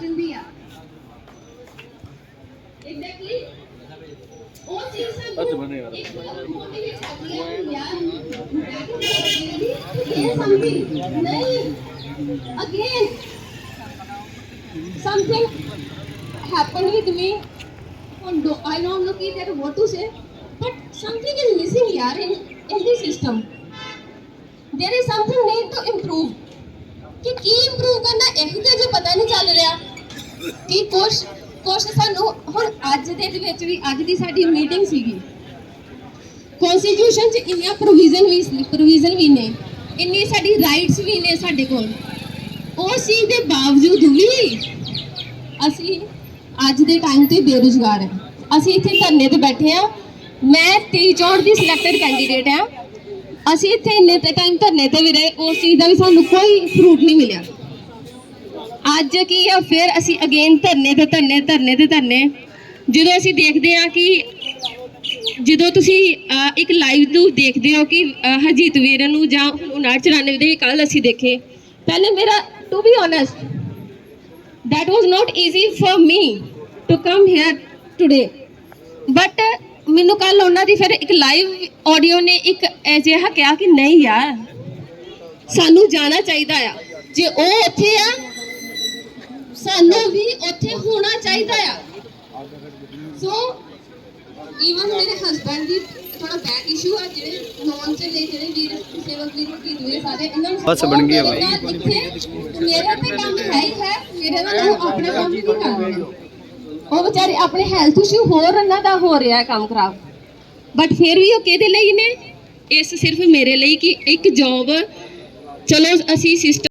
ਦਿੰਦੀ ਆ ਐਗਜ਼ੈਕਟਲੀ ਉਹ ਚੀਜ਼ ਸਾਨੂੰ ਅੱਜ ਬਣੇ ਯਾਰ। ਇੱਕ motivate ਕਰਦੀ ਹੈ ਕਿ ਯਾਰ ਇਹ ਸਮਝੀ ਨਹੀਂ again something happened with me on do, I don't know either what to say but something is missing here in, in the system there is something need to improve ਕਿ ਕੀ ਇੰਪਰੂਵ ਕਰਨਾ ਇਹ ਤੇ ਜੇ ਪਤਾ ਨਹੀਂ ਚੱਲ ਰਿਹਾ ਕਿ ਕੁਛ ਕੁਛ ਸਾਨੂੰ ਹੁਣ ਅੱਜ ਦੇ ਵਿੱਚ ਵੀ ਅੱਜ ਦੀ ਸਾਡੀ ਮੀਟਿੰਗ ਸੀਗੀ। ਕਨਸਟੀਟਿਊਸ਼ਨ 'ਚ ਇੰਨੀਆਂ ਪ੍ਰੋਵੀਜ਼ਨ ਵੀ ਪ੍ਰੋਵੀਜ਼ਨ ਵੀ ਨੇ। ਇੰਨੀ ਸਾਡੀ ਰਾਈਟਸ ਵੀ ਨੇ ਸਾਡੇ ਕੋਲ। ਉਸ ਚੀਜ਼ ਦੇ ਬਾਵਜੂਦ ਵੀ ਅਸੀਂ ਅੱਜ ਦੇ ਟਾਈਮ ਤੇ ਬੇਰੁਜ਼ਗਾਰ ਹਾਂ। ਅਸੀਂ ਇੱਥੇ ਧਰਨੇ ਤੇ ਬੈਠੇ ਹਾਂ। ਮੈਂ 23 ਚੌੜ ਦੀ ਸਿਲੈਕਟਡ ਕੈਂਡੀਡੇਟ ਹਾਂ। ਅਸੀਂ ਇੱਥੇ ਇੰਨੇ ਟਾਈਮ ਧਰਨੇ ਤੇ ਵੀ ਰਹੇ, ਉਸ ਚੀਜ਼ ਦਾ ਵੀ ਸਾਨੂੰ ਕੋਈ ਫਰੂਟ ਨਹੀਂ ਮਿਲਿਆ। ਅੱਜ ਕੀ ਆ, ਫਿਰ ਅਸੀਂ ਅਗੇਨ ਧਰਨੇ ਤੇ ਧਰਨੇ ਧਰਨੇ ਤੇ ਧਰਨੇ। ਜਦੋਂ ਅਸੀਂ ਦੇਖਦੇ ਆ ਕਿ ਜਦੋਂ ਤੁਸੀਂ ਇੱਕ ਲਾਈਵ ਨੂੰ ਦੇਖਦੇ ਹੋ ਕਿ ਹਰਜੀਤ ਵੀਰ ਨੂੰ ਜਾਂ 5994 ਦੇ ਕੱਲ ਅਸੀਂ ਦੇਖੇ। ਪਹਿਲੇ ਮੇਰਾ to be honest that was not easy for me to come here today. But, ਮੈਨੂੰ ਕੱਲ ਉਹਨਾਂ ਦੀ ਫਿਰ ਇੱਕ ਲਾਈਵ ਆਡੀਓ ਨੇ ਇੱਕ ਅਜਿਹਾ ਕਿਹਾ ਕਿ ਨਹੀਂ ਯਾਰ, ਸਾਨੂੰ ਜਾਣਾ ਚਾਹੀਦਾ ਆ। ਜੇ ਉਹ ਉੱਥੇ ਆ ਸਾਨੂੰ ਵੀ ਉੱਥੇ ਹੋਣਾ ਚਾਹੀਦਾ ਆ। ਸੋ ਈਵਨ ਮੇਰੇ ਹਸਬੰਡ ਦੀ ਥੋੜਾ ਬੈਕ ਇਸ਼ੂ ਆ ਜਿਹੜੇ ਨੌਨ ਚ ਨੇ ਜਿਹੜੇ ਵੀਰ ਸੇਵਕ ਵੀਰ ਕੀ ਦੂਏ ਸਾਰੇ ਇਹਨਾਂ ਨੂੰ ਬਸ ਬਣ ਗਿਆ ਇੱਥੇ ਮੇਰੇ ਤੇ ਕੰਮ ਹੈ ਹੀ ਹੈ ਮੇਰੇ ਨਾਲ ਉਹ ਆਪਣਾ ਕੰਮ ਨਹੀਂ ਕਰ ਉਹ ਵਿਚਾਰੇ ਆਪਣੇ ਹੈਲਥ ਇਸ਼ੂ ਹੋਰ ਉਹਨਾਂ ਦਾ ਹੋ ਰਿਹਾ ਕੰਮ ਖਰਾਬ। ਬਟ ਫਿਰ ਵੀ ਉਹ ਕਿਹਦੇ ਲਈ ਨੇ? ਇਸ ਸਿਰਫ ਮੇਰੇ ਲਈ ਕਿ ਇੱਕ ਜੌਬ ਚਲੋ ਅਸੀਂ ਸਿਸਟਮ